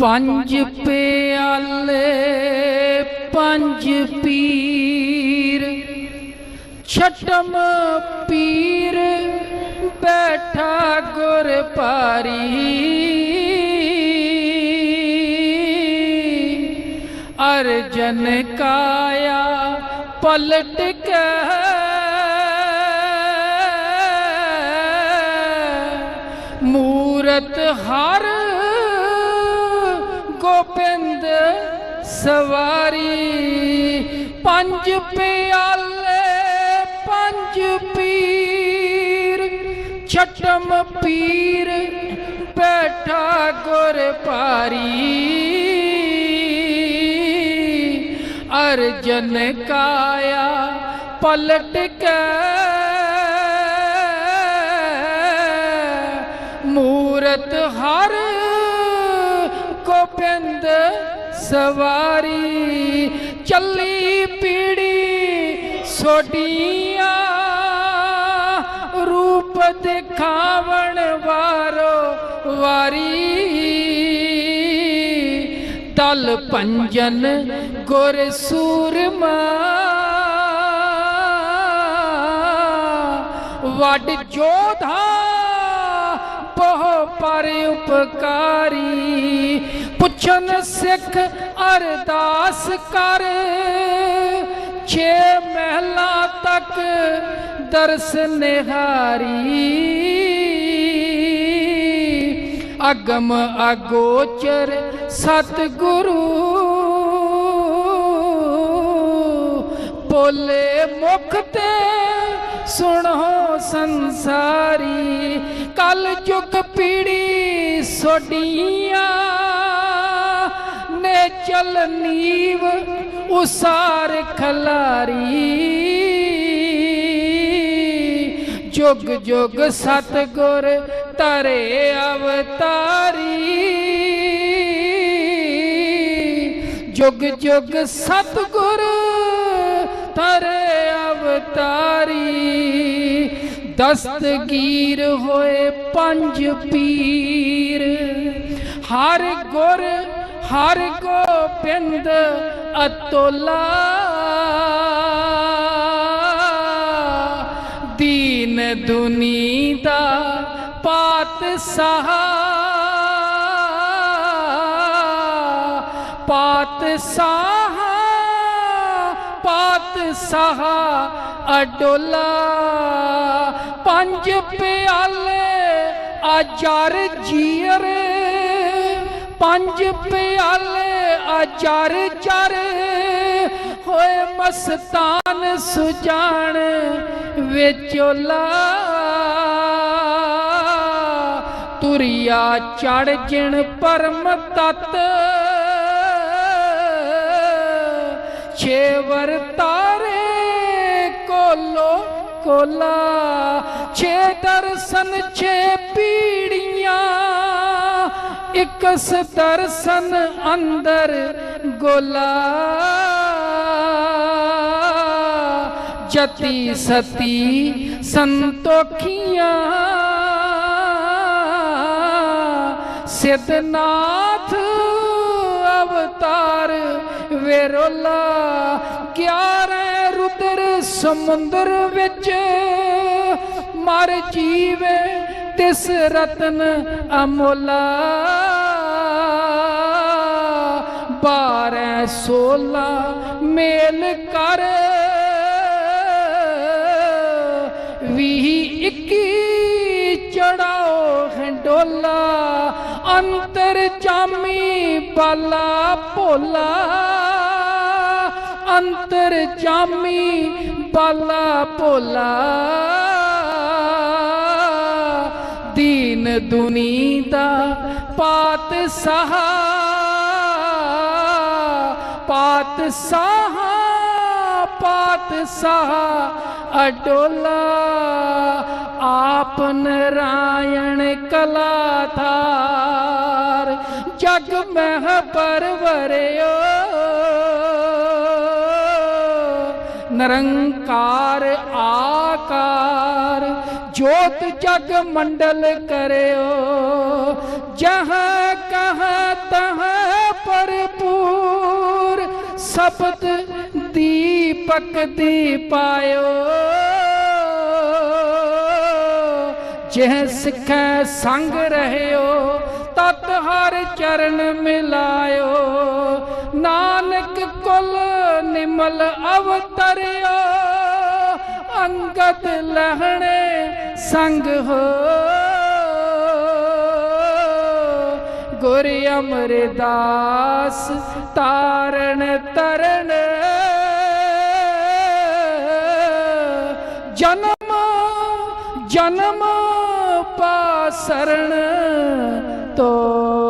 ਪੰਜ ਪਿਆਲੇ ਪੰਜ ਪੀਰ ਛਟਮ ਪੀਰ ਬੈਠਾ ਗੁਰ ਪਾਰੀ ਅਰਜਨ ਕਾਇਆ ਪਲਟ ਕੇ ਮੂਰਤ ਹਰ ਗੋਬਿੰਦ ਸਵਾਰੀ। ਪੰਜ ਪਿਆਲੇ, ਪੰਜ ਪੀਰ। ਛਟਮ ਪੀਰ, ਬੈਠਾ ਗੁਰ ਪਾਰੀ ਅਰਜਨ ਕਾਇਆ ਪਲਟ ਕੇ। ਮੂਰਤ ਹਰ ਗੋਬਿੰਦ ਸਵਾਰੀ ਚੱਲੀ ਪੀੜੀ ਸੋਡੀਆਂ ਰੂਪ ਦਿਖਾਵਣ ਵਾਰੋ ਵਾਰੀ। ਤਲ ਪੰਜਨ ਗੁਰ ਸੂਰਮਾ, ਵੱਡ ਜੋਧਾ ਬਹੁ ਪਰ ਉਪਕਾਰੀ। ਪੁੱਛਨ ਸਿੱਖ ਅਰਦਾਸ ਕਰ। ਛੇ ਮਹਿਲਾ ਤੱਕ ਦਰਸ ਨਿਹਾਰੀ। ਅਗਮ ਅਗੋਚਰ ਸਤਿਗੁਰੂ। ਬੋਲੇ ਮੁਖ ਤੇ ਸੁਣੋ ਸੰਸਾਰੀ। ਕਲ ਯੁਗ ਪੀੜੀ ਸੋਡੀਆਂ ਨੇ ਚਲ ਨੀਵ, ਉਸਾਰ ਖਲਾਰੀ। ਜੁਗ ਜੁਗ ਸਤਗੁਰ ਤਰੇ ਅਵਤਾਰੀ। ਜੁਗ ਜੁਗ ਸਤਗੁਰ ਤਰੇ ਅਵਤਾਰੀ। ਦਸਤਗੀਰ ਹੋਏ ਪੰਜ ਪੀਰ। ਹਰ ਗੁਰ ਹਰ ਗੋਬਿੰਦ ਅਤੋਲਾ। ਦੀਨ ਦੁਨੀ ਦਾ ਪਾਤ ਸਹਾ ਪਾਤ ਸਾਹਾ ਪਾਤ ਸਾਹਾ ਅਡੋਲਾ। ਪੰਜ ਪਿਆਲੇ ਆਚਾਰ ਜੀਰ ਪੰਜ ਪਿਆਲੇ ਆਚਾਰ ਚਰ, ਹੋਏ ਮਸਤਾਨ ਸੁਜਾਨ ਵਿਚੋਲਾ ਤੁਰਿਆ ਚੜ ਜਿਣ ਪਰਮ ਤਤ, ਛੇ ਵਰ ਤਾਰੇ ਕੋਲੋ ਕੋਲਾ, ਛੇ ਦਰਸ਼ਨ ਛੇ ਇਕਸ ਦਰਸ਼ਨ ਅੰਦਰ ਗੋਲਾ। ਜਤੀ ਸਤੀ ਸੰਤੋਖੀਆਂ। ਸਿਧਨਾਥ ਅਵਤਾਰ ਵੇਰੋਲਾ। 11 ਰੁਦਰ ਸਮੁੰਦਰ ਵਿੱਚ ਮਰ ਜੀਵੇ। ਤਿਸ ਰਤਨ ਅਮੋਲਾ। 12 16 ਮੇਲ ਕਰ। ਵੀਹ ਇੱਕੀ ਚੜਾਓ ਹੰਡੋਲਾ ਅੰਤਰ ਜਾਮੀ ਬਾਲਾ ਭੋਲਾ। ਅੰਤਰ ਜਾਮੀ ਬਾਲਾ ਭੋਲਾ। ਦੀਨ ਦੁਨੀ ਦਾ ਪਾਤ ਸਹਾ ਪਾਤ ਸਹਾ ਪਾਤ ਸਹਾ ਅਡੋਲਾ ਆਪ ਨਰਾਇਣ ਕਲਾ ਥਾਰ ਜਗ ਮਹਿ ਪਰਵਰਿਓ ਨਿਰੰਕਾਰ ਆਕਾਰ ਜੋਤ ਜਗ ਮੰਡਲ ਕਰਿਓ, ਜਹਾਂ ਜਹ ਕਹ ਤਹ ਸਬਦ ਦੀਪਕ ਦੀਪਾਇਓ। ਜਿਹ ਸਿੱਖੈ ਸੰਗ ਰਹਿਓ, ਤਤ ਹਰ ਚਰਨ ਮਿਲਾਇਓ। ਨਾਨਕ ਕੁਲ ਨਿਮਲ ਅਵਤਰਿਓ, ਅੰਗਦ ਲਹਣੇ ਸੰਗ ਹੋ। ਗੁਰ ਅਮਰਦਾਸ ਤਾਰਨ ਤਰਨ। ਜਨਮ ਜਨਮ ਪਾਸਰਣ ਤੋ।